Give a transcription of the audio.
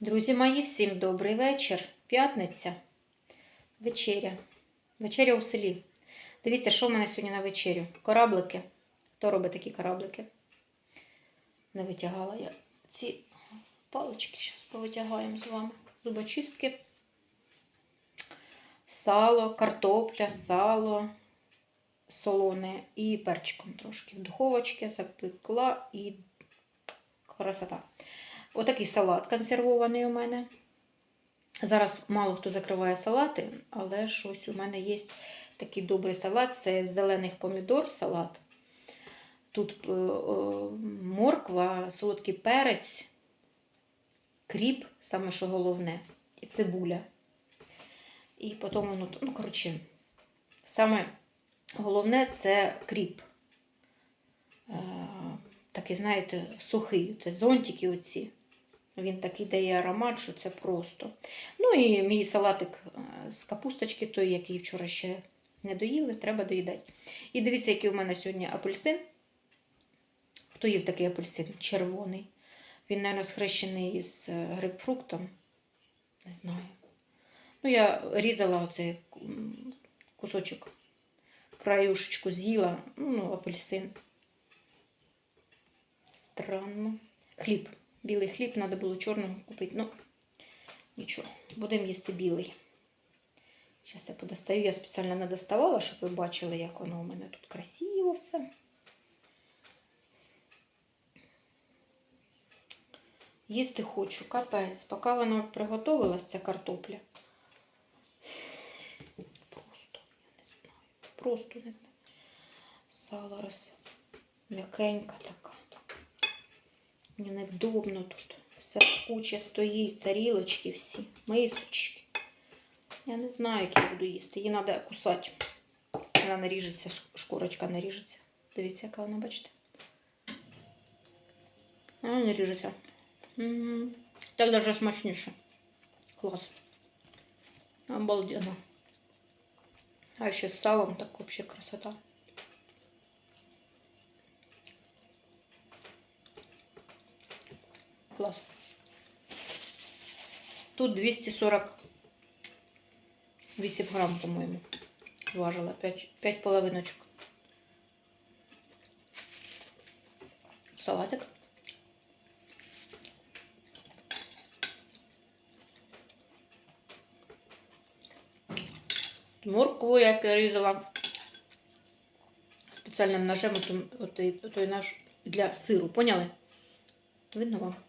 Друзі мої, всім добрий вечір. П'ятниця. Вечеря. Вечеря у селі. Дивіться, що в мене сьогодні на вечерю. Кораблики. Хто робить такі кораблики? Не витягала я ці палички. Зараз повитягаємо з вами. Зубочистки. Сало, картопля, сало, солоне і перчиком трошки. В духовочці запекла і красота. Отакий салат консервований у мене. Зараз мало хто закриває салати, але щось у мене є такий добрий салат. Це з зелених помідор салат. Тут е, е, морква, солодкий перець, кріп, саме що головне, і цибуля. І потім ну, коротше, саме головне це кріп. Е, такий, знаєте, сухий. Це зонтики оці. Він такий дає аромат, що це просто. Ну і мій салатик е, з капусточки, той, який вчора ще не доїли, треба доїдати. І дивіться, який у мене сьогодні апельсин. Хто їв такий апельсин? Червоний. Він, мабуть, схрещений з е, грейпфруктом. Не знаю. Ну, я різала оцей кусочок, краюшечку з'їла, ну, апельсин. Странно. Хліб. Білий хліб, треба було чорного купити. Ну, нічого, будемо їсти білий. Зараз я подостаю. Я спеціально не доставала, щоб ви бачили, як воно у мене тут красиво все. Їсти хочу, капець. Поки вона приготувалась, ця картопля. Просто я не знаю. Просто не знаю. Сало роз м'якенька така. Мені невдобно тут. Все куча стоїть, тарілочки всі, мисочки. Я не знаю, як я буду їсти. Її треба кусати. Вона не ріжеться, шкурочка не ріжеться. Дивіться, яка вона, бачите? Вона не ріжеться. М, Так даже смачніше. Клас. Обалденно. А ще з салом так вообще красота. Клас. Тут 248 грам, по-моєму. Важила 5, 5 половиночок. Салатик. Моркву я різала спеціальним ножем, отой нож для сиру. Поняли? Видно вам?